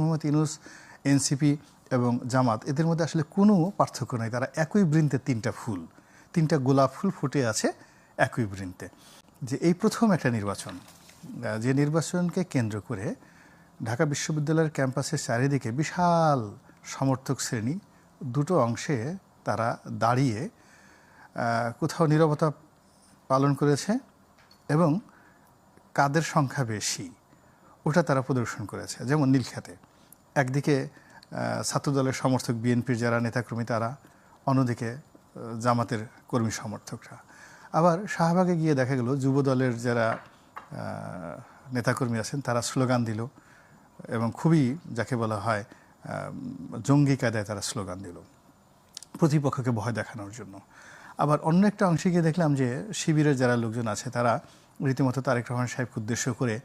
Mohammad Yunus NCP এবং জামাত, এদের মধ্যে আসলে কোনো পার্থক্য নাই। তারা একই বৃন্তে তিনটা ফুল, তিনটা গোলাপ ফুল ফুটে আছে একই বৃন্তে। যে এই প্রথম একটা নির্বাচন যে নির্বাচনকে কেন্দ্র করে ঢাকা বিশ্ববিদ্যালয়ের ক্যাম্পাসের চারিদিকে বিশাল সমর্থক শ্রেণি, দুটো অংশে তারা দাঁড়িয়ে কোথাও নীরবতা পালন করেছে এবং কাদের সংখ্যা বেশি ওটা তারা প্রদর্শন করেছে, যেমন নীলক্ষেতে। একদিকে ছাত্রদলের সমর্থক বিএনপির যারা নেতাকর্মী, তারা অন্যদিকে জামাতের কর্মী সমর্থকরা। আবার শাহবাগে গিয়ে দেখা গেল যুব দলের যারা নেতাকর্মী আছেন, তারা স্লোগান দিল এবং খুবই, যাকে বলা হয় জঙ্গি কায়দায় তারা স্লোগান দিল, প্রতিপক্ষকে ভয় দেখানোর জন্য। আবার অন্য একটা অংশে গিয়ে দেখলাম যে, শিবিরের যারা লোকজন আছে, তারা রীতিমতো তারেক রহমান সাহেবকে উদ্দেশ্য করে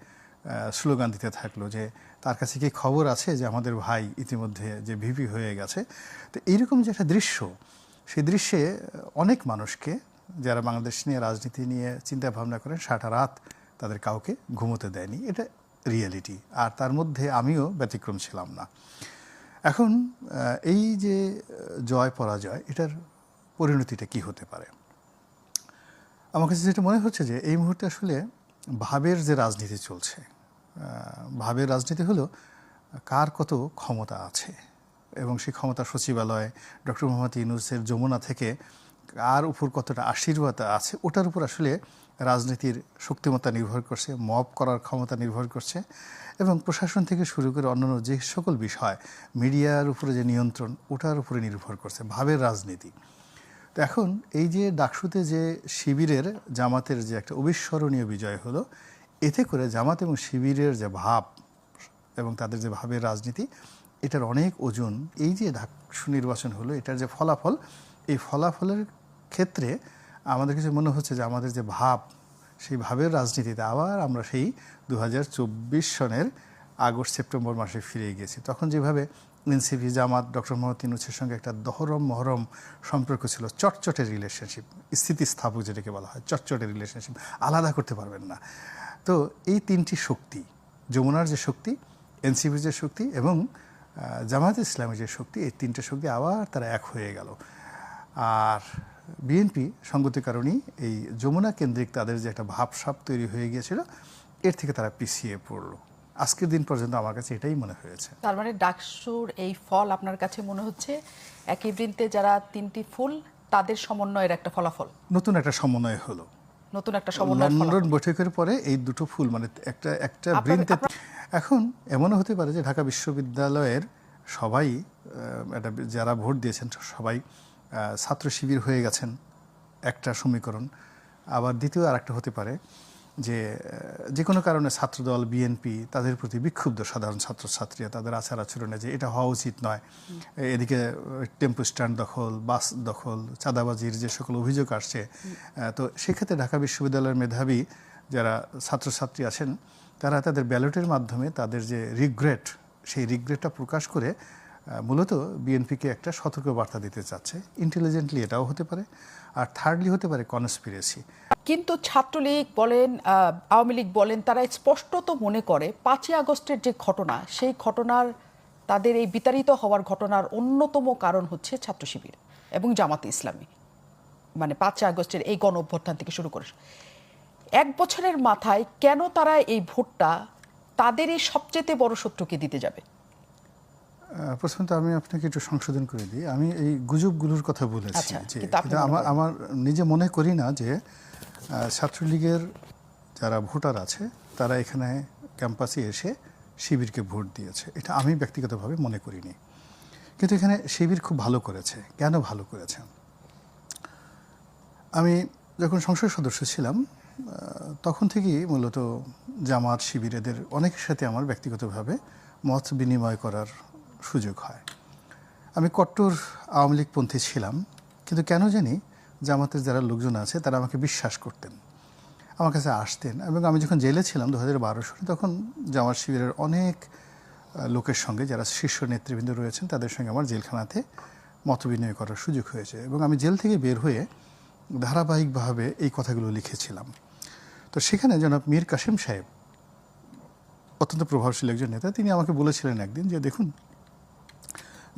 স্লোগান দিতে থাকল যে, তার কাছে কি খবর আছে যে আমাদের ভাই ইতিমধ্যে যে ভিপি হয়ে গেছে? তো এইরকম যে একটা দৃশ্য, সেই দৃশ্যে অনেক মানুষকে, যারা বাংলাদেশ নিয়ে রাজনীতি নিয়ে চিন্তা ভাবনা করেন সারাটা রাত তাদের কাউকে ঘুমোতে দেয়নি। এটা রিয়েলিটি। আর তার মধ্যে আমিও ব্যতিক্রম ছিলাম না। এখন এই যে জয় পরাজয়, এটার পরিণতিটা কি হতে পারে? আমার কাছে যেটা মনে হচ্ছে যে, এই মুহূর্তে আসলে ভাবের যে রাজনীতি চলছে ভাবের রাজনীতি হলো কার কত ক্ষমতা আছে এবং সেই ক্ষমতা সচিবালয়, ডক্টর মোহাম্মদ ইউনুসের যমুনা থেকে কার উপর কতটা আশীর্বাদ আছে, ওটার উপর আসলে রাজনীতির শক্তিমত্তা নির্ভর করছে, মব করার ক্ষমতা নির্ভর করছে এবং প্রশাসন থেকে শুরু করে অন্যান্য যে সকল বিষয়, মিডিয়ার উপরে যে নিয়ন্ত্রণ, ওটার উপরে নির্ভর করছে ভাবের রাজনীতি। এখন এই যে ডাকসুতে যে শিবিরের জামাতের যে একটা অবিস্মরণীয় বিজয় হলো, এতে করে জামাত এবং শিবিরের যে ভাব এবং তাদের যে ভাবের রাজনীতি, এটার অনেক ওজন। এই যে ডাকসু নির্বাচন হলো, এটার যে ফলাফল, এই ফলাফলের ক্ষেত্রে আমাদের কাছে মনে হচ্ছে যে আমাদের যে ভাব, সেই ভাবের রাজনীতিতে আবার আমরা সেই দু হাজার চব্বিশ সনের আগস্ট, সেপ্টেম্বর মাসে ফিরে গিয়েছি। তখন যেভাবে এনসিপি, জামাত ডক্টর মোহাম্মদ ইনুসের সঙ্গে একটা দহরম মহরম সম্পর্ক ছিল চটচটের রিলেশনশিপ স্থিতিস্থাপক যেটাকে বলা হয় চটচটের রিলেশনশিপ আলাদা করতে পারবেন না। তো এই তিনটি শক্তি, যমুনার যে শক্তি, এনসিপির যে শক্তি এবং জামাত ইসলামের যে শক্তি, এই তিনটে শক্তি আবার তারা এক হয়ে গেল। আর বিএনপি সঙ্গতির কারণেই এই যমুনা কেন্দ্রিক তাদের যে একটা ভাবসাপ তৈরি হয়ে গিয়েছিল, এর থেকে তারা পিছিয়ে পড়ল। আজকের দিন পর্যন্ত আমার কাছে এটাই মনে হয়েছে। তার মানে ডাকসুর এই ফল আপনার কাছে মনে হচ্ছে? একই বৃন্তে যারা তিনটি ফুল তাদের সমন্বয়ের একটা ফলাফল? নতুন একটা সমন্বয় হলো। নতুন একটা সমন্বয় লন্ডন বৈঠকের পরে এই দুটো ফুল মানে একটা একটা বৃন্তে এখন এমনও হতে পারে যে ঢাকা বিশ্ববিদ্যালয়ের সবাই একটা যারা ভোট দিয়েছেন সবাই ছাত্র শিবির হয়ে গেছেন একটা সমীকরণ। আবার দ্বিতীয় আরেকটা হতে পারে যে যে কোনো কারণে ছাত্রদল বিএনপি তাদের প্রতি বিক্ষুব্ধ সাধারণ ছাত্রছাত্রীরা, তাদের আচার আচরণে যে এটা হওয়া উচিত নয়। এদিকে টেম্পো স্ট্যান্ড দখল, বাস দখল, চাঁদাবাজির যে সকল অভিযোগ আসছে তো সেক্ষেত্রে ঢাকা বিশ্ববিদ্যালয়ের মেধাবী যারা ছাত্রছাত্রী আছেন, তারা তাদের ব্যালটের মাধ্যমে তাদের যে রিগ্রেট সেই রিগ্রেটটা প্রকাশ করে মূলত বিএনপিকে একটা সতর্ক বার্তা দিতে চাচ্ছে। ইন্টেলিজেন্টলি এটাও হতে পারে, আর থার্ডলি হতে পারে কনস্পিরেসি কিন্তু ছাত্রলীগ বলেন আওয়ামী লীগ বলেন, তারা স্পষ্টত মনে করে পাঁচই আগস্টের যে ঘটনা, সেই ঘটনার, তাদের এই বিতাড়িত হওয়ার ঘটনার অন্যতম কারণ হচ্ছে ছাত্র শিবির এবং জামাতে ইসলামী। মানে পাঁচই আগস্টের এই গণ অভ্যর্থান থেকে শুরু করে। এক বছরের মাথায় কেন তারা এই ভোটটা তাদের এই সবচেয়ে বড় শত্রুকে দিতে যাবে? প্রথমত আমি আপনাকে একটু সংশোধন করে দিই। আমি এই গুজবগুলোর কথা বলেছি আচ্ছা, যে আমার আমার নিজে মনে করি না যে ছাত্রলীগের যারা ভোটার আছে তারা এখানে ক্যাম্পাসে এসে শিবিরকে ভোট দিয়েছে। এটা আমি ব্যক্তিগতভাবে মনে করিনি। কিন্তু এখানে শিবির খুব ভালো করেছে। কেন ভালো করেছে? আমি যখন সংসদ সদস্য ছিলাম তখন থেকেই মূলত জামাত শিবির এদের অনেকের সাথে আমার ব্যক্তিগতভাবে মত বিনিময় করার সুযোগ হয়। আমি কট্টর আওয়ামী লীগপন্থী ছিলাম, কিন্তু কেন জানি জামাতের যারা লোকজন আছে তারা আমাকে বিশ্বাস করতেন, আমার কাছে আসতেন এবং আমি যখন জেলে ছিলাম দু হাজার বারো সালে তখন জামাত শিবিরের অনেক লোকের সঙ্গে যারা শীর্ষ নেতৃবৃন্দ রয়েছেন তাদের সঙ্গে আমার জেলখানাতে মত বিনিময় করার সুযোগ হয়েছে এবং আমি জেল থেকে বের হয়ে ধারাবাহিকভাবে এই কথাগুলো লিখেছিলাম। তো সেখানে জনাব মীর কাসেম সাহেব, অত্যন্ত প্রভাবশালী একজন নেতা, তিনি আমাকে বলেছিলেন একদিন যে, দেখুন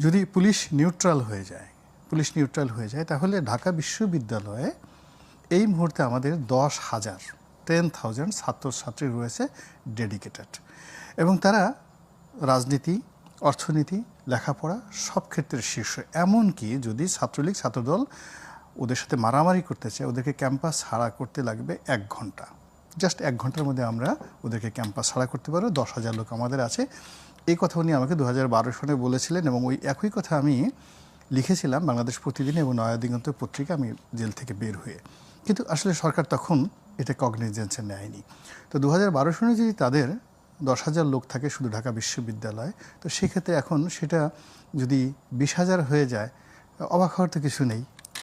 যদি পুলিশ নিউট্রাল হয়ে যায়, পুলিশ নিউট্রাল হয়ে যায়, তাহলে ঢাকা বিশ্ববিদ্যালয়ে এই মুহূর্তে আমাদের দশ হাজার টেন থাউজেন্ড ছাত্রছাত্রী রয়েছে ডেডিকেটেড এবং তারা রাজনীতি, অর্থনীতি, লেখাপড়া সব ক্ষেত্রে শীর্ষ। এমনকি যদি ছাত্রলীগ, ছাত্রদল ওদের সাথে মারামারি করতে চায়, ওদেরকে ক্যাম্পাস ছাড়া করতে লাগবে এক ঘণ্টা। জাস্ট এক ঘণ্টার মধ্যে আমরা ওদেরকে ক্যাম্পাস ছাড়া করতে পারব। দশ হাজার লোক আমাদের আছে। এই কথা উনি আমাকে দু হাজার বারো সনে বলেছিলেন এবং ওই একই কথা আমি লিখেছিলাম বাংলাদেশ প্রতিদিন এবং নয়াদিগন্ত পত্রিকা আমি জেল থেকে বের হয়ে। কিন্তু আসলে সরকার তখন এটা কগনিজেন্সে নেয়নি। তো দু হাজার বারো সনে যদি তাদের দশ হাজার লোক থাকে শুধু ঢাকা বিশ্ববিদ্যালয়, তো সেক্ষেত্রে এখন সেটা যদি বিশ হাজার হয়ে যায়, অবাক হওয়ার তো কিছু নেই।